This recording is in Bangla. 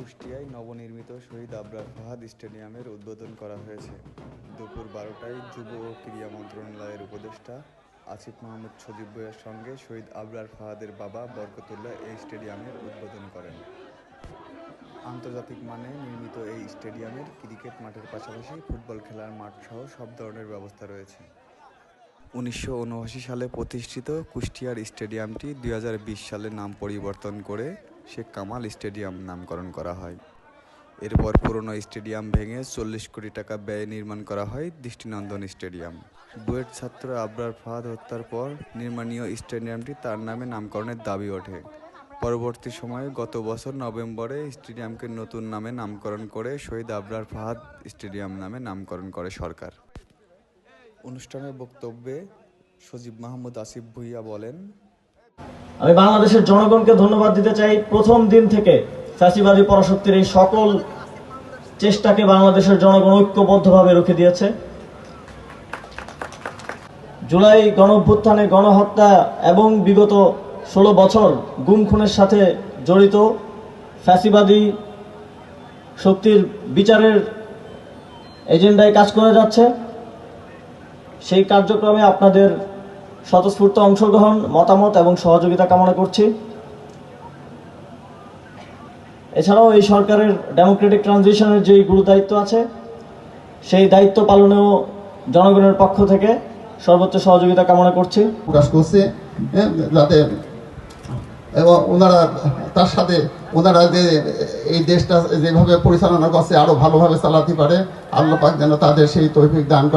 কুষ্টিয়ায় নবনির্মিত শহীদ আবরার ফাহাদ স্টেডিয়ামের উদ্বোধন করা হয়েছে। দুপুর বারোটায় যুব ও ক্রীড়া মন্ত্রণালয়ের উপদেষ্টা আসিফ মাহমুদ সজীব বইয়ের সঙ্গে শহীদ আবরার ফাহাদের বাবা বরকতুল্লাহ এই স্টেডিয়ামের উদ্বোধন করেন। আন্তর্জাতিক মানে নির্মিত এই স্টেডিয়ামের ক্রিকেট মাঠের পাশাপাশি ফুটবল খেলার মাঠ সহ সব ধরনের ব্যবস্থা রয়েছে। উনিশশো উনআশি সালে প্রতিষ্ঠিত কুষ্টিয়ার স্টেডিয়ামটি দু হাজার বিশ সালে নাম পরিবর্তন করে শেখ কামাল স্টেডিয়াম নামকরণ করা হয়। এরপর পুরনো স্টেডিয়াম ভেঙে চল্লিশ কোটি টাকা ব্যয়ে নির্মাণ করা হয় দৃষ্টিনন্দন স্টেডিয়াম। বুয়েট ছাত্র আবরার ফাহাদ হত্যার পর নির্মাণীয় স্টেডিয়ামটি তার নামে নামকরণের দাবি ওঠে। পরবর্তী সময়ে গত বছর নভেম্বরে স্টেডিয়ামকে নতুন নামে নামকরণ করে শহীদ আবরার ফাহাদ স্টেডিয়াম নামে নামকরণ করে সরকার। অনুষ্ঠানের বক্তব্যে সজীব মাহমুদ আসিফ ভুইয়া বলেন আমি বাংলাদেশের জনগণকে ধন্যবাদ দিতে চাই। প্রথম দিন থেকে ফ্যাসিবাদী পরাশক্তির এই সকল চেষ্টাকে বাংলাদেশের জনগণ ঐক্যবদ্ধভাবে রুখে দিয়েছে। জুলাই গণঅভ্যুত্থানে গণহত্যা এবং বিগত ষোলো বছর গুম খুনের সাথে জড়িত ফ্যাসিবাদী শক্তির বিচারের এজেন্ডায় কাজ করে যাচ্ছে। সেই কার্যক্রমে আপনাদের স্বতঃস্ফূর্ত অংশগ্রহণ মতামত এবং সহযোগিতা কামনা করছি। এছাড়াও এই সরকারের ডেমোক্রেটিক ট্রানজিশনের যে গুরু দায়িত্ব আছে সেই দায়িত্ব পালনেও জনগণের পক্ষ থেকে সর্বোচ্চ সহযোগিতা কামনা করছি। প্রকাশ করছে হ্যাঁ, যাতে এবং ওনারা তার সাথে ওনারা যে এই দেশটা যেভাবে পরিচালনা করছে আরও ভালোভাবে চালাতে পারে আল্লাহ পাক যেন তাদের সেই তৌফিক দান করে।